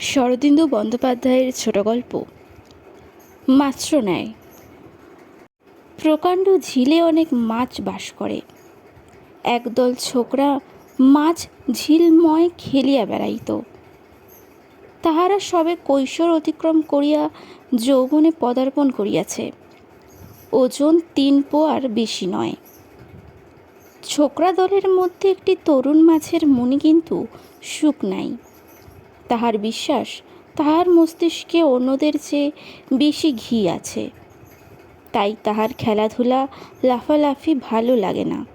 শরদিন্দু বন্দ্যোপাধ্যায়ের ছোট গল্প। মাছ্র নেয় প্রকাণ্ড ঝিলে অনেক মাছ বাস করে। একদল ছোকরা মাছ ঝিলময় খেলিয়া বেড়াইত। তাহারা সবে কৈশোর অতিক্রম করিয়া যৌবনে পদার্পণ করিয়াছে। ওজন তিন পোয়ার বেশি নয়। ছোকরা দলের মধ্যে একটি তরুণ মাছের মনে কিন্তু সুখ নাই। তাহার বিশ্বাস, তাহার মস্তিষ্কে অন্যদের চেয়ে বেশি ঘি আছে। তাই তাহার খেলাধুলা লাফালাফি ভালো লাগে না।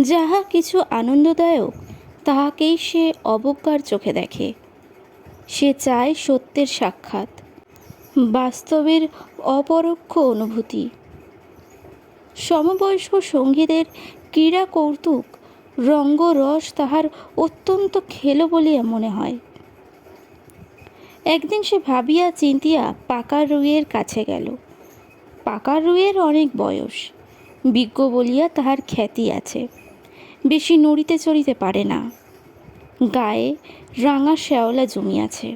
যাহা কিছু আনন্দদায়ক, তাহাকেই সে অবজ্ঞার চোখে দেখে। সে চায় সত্যের সাক্ষাৎ, বাস্তবের অপরোক্ষ অনুভূতি। সমবয়স্ক সঙ্গীদের ক্রীড়া কৌতুক রঙ্গরস তাহার অত্যন্ত খেলো বলিয়া মনে হয়। একদিন সে ভাবিয়া চিন্তিয়া পাকা রুইয়ের কাছে গেল। পাকা রুইয়ের অনেক বয়স, বিজ্ঞ বলিয়া তাহার খ্যাতি আছে, বেশি নড়িতে চড়িতে পারে না। গায়ে রাঙা শ্যাওলা জমিয়াছে।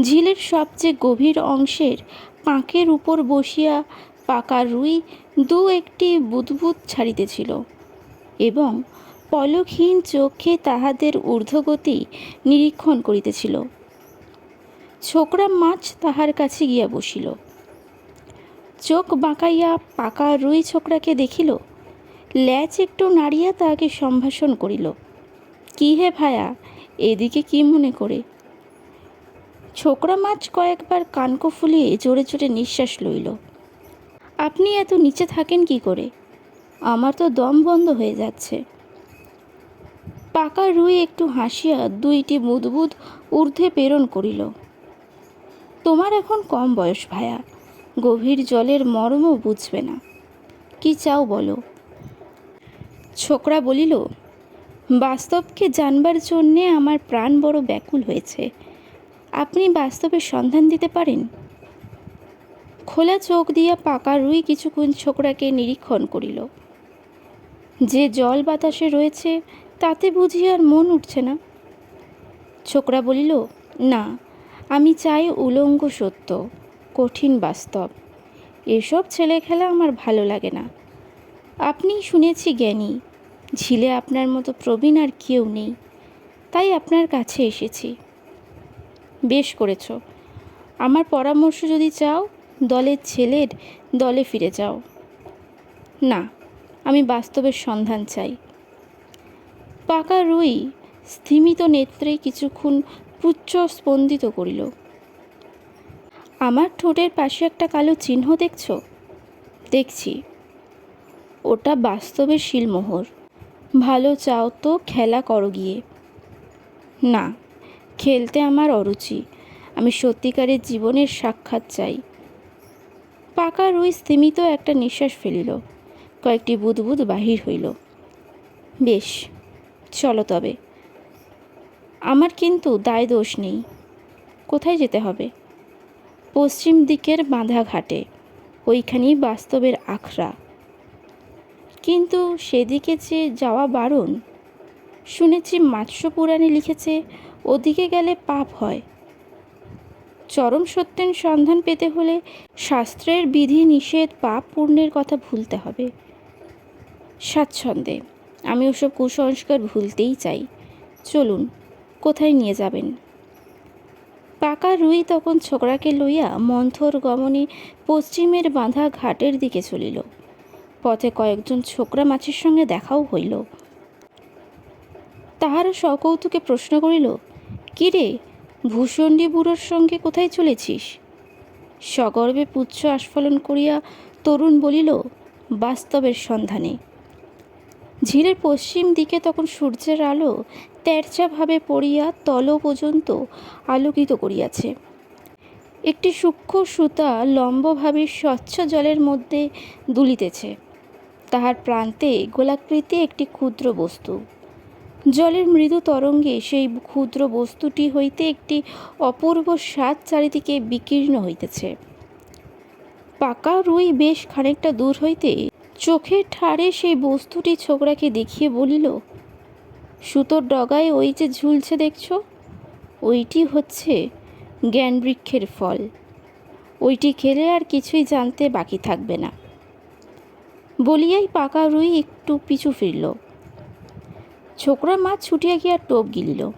ঝিলের সবচেয়ে গভীর অংশের পাঁকের উপর বসিয়া পাকা রুই দু একটি বুদবুদ ছাড়িতেছিল এবং পলকহীন চোখে তাহাদের ঊর্ধ্বগতি নিরীক্ষণ করিতেছিল। ছোকরা মাছ তাহার কাছে গিয়া বসিল। চোখ বাঁকাইয়া পাকা রুই ছোকরাকে দেখিল, ল্যাচ একটু নাড়িয়া তাহাকে সম্ভাষণ করিল, কি হে ভায়া, এদিকে কি মনে করে? ছোকরা মাছ কয়েকবার কানকো ফুলিয়ে জোরে জোরে নিঃশ্বাস লইল, আপনি এত নিচে থাকেন কি করে? আমার তো দম বন্ধ হয়ে যাচ্ছে। পাকা রুই একটু হাসিয়া দুইটি বুদবুদ ঊর্ধ্বে প্রেরণ করিল তোমার এখন কম বয়স ভায়া। গভীর জলের মর্মও বুঝবে না। কি চাও বলো? ছোকরা বলিল, বাস্তবকে জানবার জন্যে আমার প্রাণ বড় ব্যাকুল হয়েছে। আপনি বাস্তবের সন্ধান দিতে পারেন? খোলা চোখ দিয়া পাকা রুই কিছুক্ষণ ছোকরাকে নিরীক্ষণ করিল। যে জল বাতাসে রয়েছে, তাতে বুঝি আর মন উঠছে না। ছোকরা বলিল, না আমি চাই উলঙ্গ সত্য, কঠিন বাস্তব। এসব ছেলে খেলা আমার ভালো লাগে না। আপনি শুনেছি জ্ঞানী, ঝিলে আপনার মতো প্রবীণ আর কেউ নেই, তাই আপনার কাছে এসেছি। বেশ করেছ। আমার পরামর্শ যদি চাও, দলের ছেলের দলে ফিরে যাও। না, আমি বাস্তবের সন্ধান চাই। পাকা রুই স্থিমিত নেত্রে কিছুক্ষণ পুচ্ছ স্পন্দিত করিল। আমার ঠোঁটের পাশে একটা কালো চিহ্ন দেখছ? দেখছি। ওটা বাস্তবের শিলমোহর। ভালো চাও তো, খেলা করো গিয়ে। না, খেলতে আমার অরুচি। আমি সত্যিকারের জীবনের সাক্ষাৎ চাই। পাকা রুই স্থিমিত একটা নিঃশ্বাস ফেলিল। কয়েকটি বুদবুদ বাহির হইল। বেশ, চলো তবে। আমার কিন্তু দায় দোষ নেই। কোথায় যেতে হবে? পশ্চিম দিকের বাঁধা ঘাটে ওইখানেই বাস্তবের আখড়া। কিন্তু সেদিকে যে যাওয়া বারণ, শুনেছি মাৎস্য পুরাণে লিখেছে, ওদিকে গেলে পাপ হয়। চরম সত্যের সন্ধান পেতে হলে শাস্ত্রের বিধি নিষেধ পাপ পূর্ণের কথা ভুলতে হবে। স্বাচ্ছন্দ্যে, আমি ওসব কুসংস্কার ভুলতেই চাই। চলুন কোথায় নিয়ে যাবেন? পাকা রুই তখন ছোকরাকে লইয়া মন্থর গমনে পশ্চিমের বাঁধা ঘাটের দিকে চলিল। পথে কয়েকজন ছোকরা মাছের সঙ্গে দেখাও হইল। তাহারা সকৌতুকে প্রশ্ন করিল, কি রে, ভূষণ্ডী বুড়োর সঙ্গে কোথায় চলেছিস? সগর্বে পুচ্ছ আস্ফলন করিয়া তরুণ বলিল, বাস্তবের সন্ধানে। ঝিলের পশ্চিম দিকে তখন সূর্যের আলো তেরচাভাবে পড়িয়া তল পর্যন্ত আলোকিত করিয়াছে। একটি সূক্ষ্ম সুতা লম্বভাবে স্বচ্ছ জলের মধ্যে দুলিতেছে। তাহার প্রান্তে গোলাকৃতি একটি ক্ষুদ্র বস্তু। জলের মৃদু তরঙ্গে সেই ক্ষুদ্র বস্তুটি হইতে একটি অপূর্ব স্বাদ চারিদিকে বিকীর্ণ হইতেছে। পাকা রুই বেশ খানিকটা দূর হইতে চোখের ঠাড়ে সেই বস্তুটি ছোকরাকে দেখিয়ে বলিল সুতোর ডগায় ওই যে ঝুলছে দেখছ? ওইটি হচ্ছে জ্ঞানবৃক্ষের ফল। ওইটি খেলে আর কিছুই জানতে বাকি থাকবে না। বলিয়াই পাকা রুই একটু পিছু ফিরল। ছোকরা মাছ ছুটিয়া গিয়া টোপ গিলিল।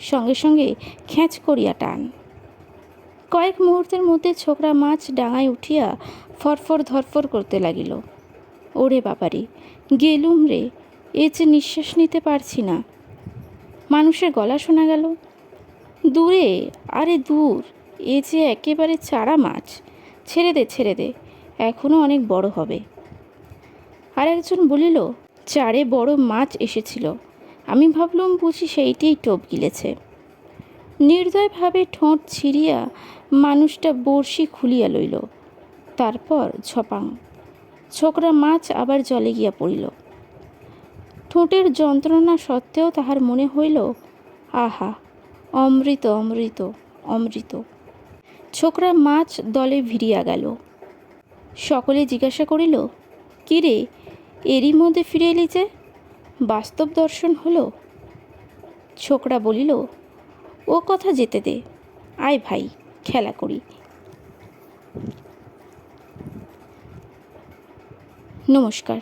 সঙ্গে সঙ্গে খ্যাঁচ করিয়া টান। কয়েক মুহূর্তের মধ্যে ছোকরা মাছ ডাঙায় উঠিয়া ফরফর ধরফর করতে লাগিল। ওরে বাবারে, গেলুম রে এ যে নিঃশ্বাস নিতে পারছি না। মানুষের গলা শোনা গেল, দূরে, আরে দূর, এ যে একেবারে চারা মাছ, ছেড়ে দে ছেড়ে দে এখনও অনেক বড় হবে। আর একজন বলিল, চারে বড় মাছ এসেছিল, আমি ভাবলুম বুঝি সেইটিই টোপ গিলেছে। নির্দয়ভাবে ঠোঁট ছিঁড়িয়া মানুষটা বড়শি খুলিয়া লইল, তারপর ঝপাং, ছোকরা মাছ আবার জলে গিয়া পড়িল। ঠোঁটের যন্ত্রণা সত্ত্বেও তাহার মনে হইল, আহা, অমৃত অমৃত অমৃত। ছোকরা মাছ দলে ভিড়িয়া গেল। সকলে জিজ্ঞাসা করিল, কী রে, এরই মধ্যে ফিরে এলি যে? বাস্তব দর্শন হলো? ছোকরা বলিল, ও কথা যেতে দে। আয় ভাই, খেলা করি। নমস্কার।